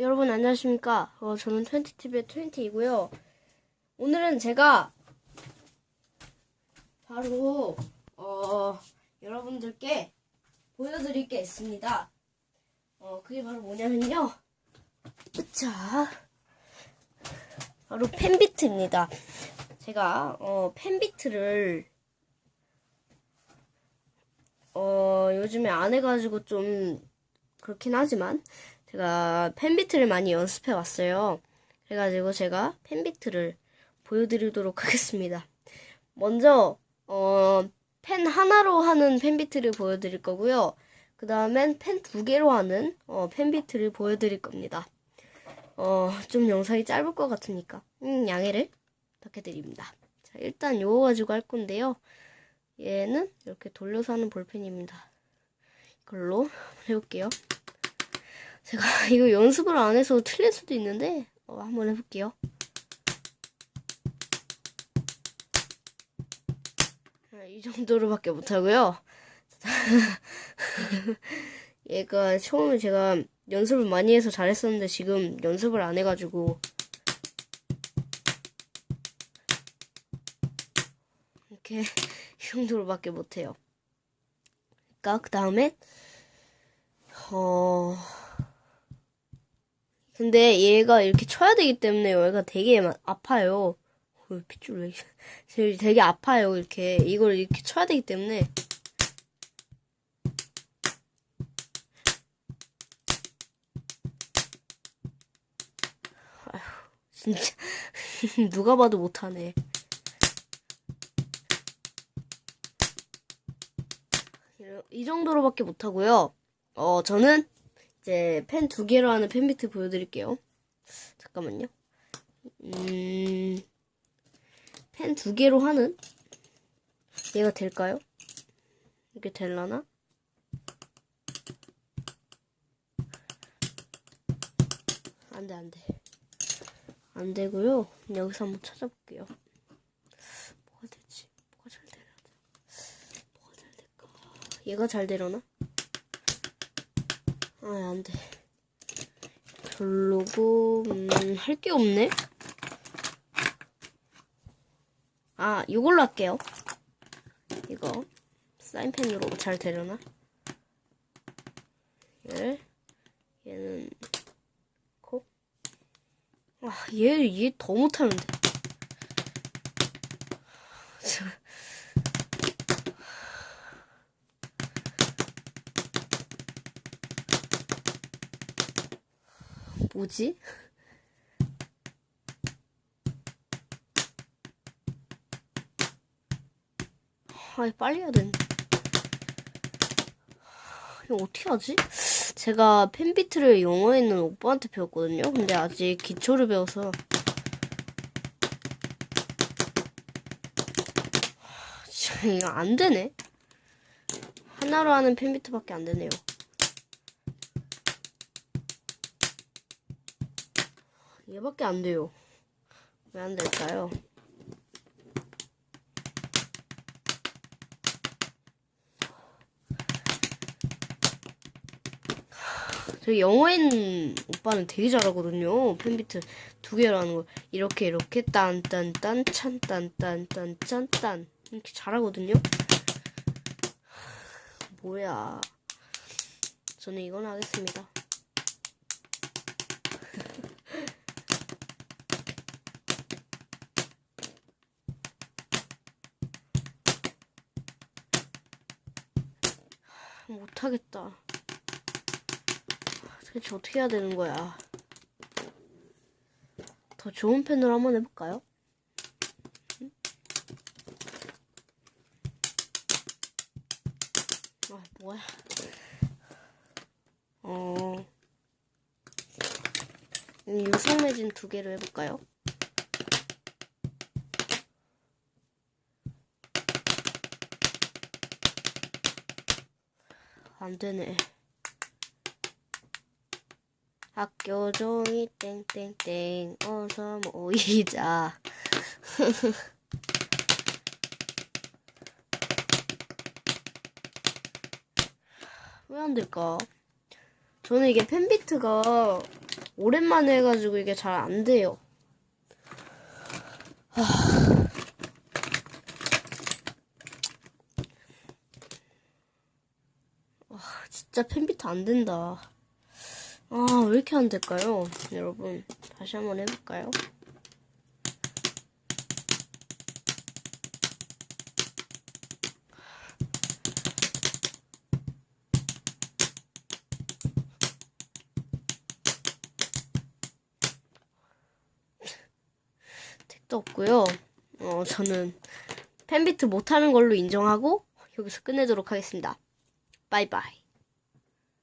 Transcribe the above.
여러분 안녕하십니까? 어, 저는 20TV의 20이고요. 오늘은 제가 바로 어, 여러분들께 보여드릴 게 있습니다. 어, 그게 바로 뭐냐면요. 자, 바로 펜비트입니다. 제가 어, 펜비트를 어, 요즘에 안 해가지고 좀 그렇긴 하지만 제가 펜비트를 많이 연습해 왔어요. 그래가지고 제가 펜비트를 보여드리도록 하겠습니다. 먼저 어, 펜 하나로 하는 펜비트를 보여드릴 거고요. 그 다음엔 펜 두 개로 하는 어, 펜비트를 보여드릴 겁니다. 어, 좀 영상이 짧을 것 같으니까 음, 양해를 부탁해드립니다. 자, 일단 요거 가지고 할 건데요. 얘는 이렇게 돌려서 하는 볼펜입니다. 이걸로 해볼게요. 제가 이거 연습을 안 해서 틀릴 수도 있는데 어, 한번 해볼게요. 아, 이 정도로밖에 못하고요. 얘가 처음에 제가 연습을 많이 해서 잘했었는데 지금 연습을 안 해가지고 이렇게 이 정도로밖에 못해요. 그러니까 그 다음에 어 근데 얘가 이렇게 쳐야 되기 때문에 얘가 되게 마- 아파요. 어, 핏줄 왜 이래. 되게 아파요. 이렇게 이걸 이렇게 쳐야 되기 때문에 진짜 누가 봐도 못하네. 이 정도로밖에 못하고요. 어, 저는 이제 펜 두 개로 하는 펜비트 보여드릴게요. 잠깐만요. 음, 펜 두 개로 하는 얘가 될까요? 이게 될라나? 안 돼, 안 돼. 안 되고요. 여기서 한번 찾아볼게요. 뭐가 되지? 뭐가 잘 되나? 뭐가 잘 될까? 얘가 잘 되려나? 아, 안 돼. 별로고, 음, 할 게 없네? 아, 이걸로 할게요. 이거. 사인펜으로 잘 되려나? 얘, 얘는, 코. 아, 얘, 얘 더 못하는데. 뭐지? 아, 빨리 해야 되는데. 이거 어떻게 하지? 제가 펜비트를 영어에 있는 오빠한테 배웠거든요. 근데 아직 기초를 배워서. 하, 이거 안 되네. 하나로 하는 펜비트밖에 안 되네요. 얘밖에 안 돼요. 왜 안 될까요? 저 있는 오빠는 되게 잘하거든요. 펜비트 두 개라는 걸 이렇게 이렇게 딴딴딴 찬딴딴딴짠딴 이렇게 잘하거든요. 뭐야? 저는 이건 하겠습니다. 못하겠다. 도대체 어떻게 해야 되는 거야? 더 좋은 펜으로 한번 해볼까요? 응? 아, 뭐야. 어. 음, 유성 매진 두 개로 해볼까요? 안 되네. 학교 종이 땡땡땡 어서 모이자. 왜 안 될까? 저는 이게 펜비트가 오랜만에 해가지고 이게 잘 안 돼요. 와, 진짜 펜비트 안 된다. 아, 왜 이렇게 안 될까요? 여러분, 다시 한번 해볼까요? 택도 없고요. 어, 저는 펜비트 못하는 걸로 인정하고 여기서 끝내도록 하겠습니다. 바이바이.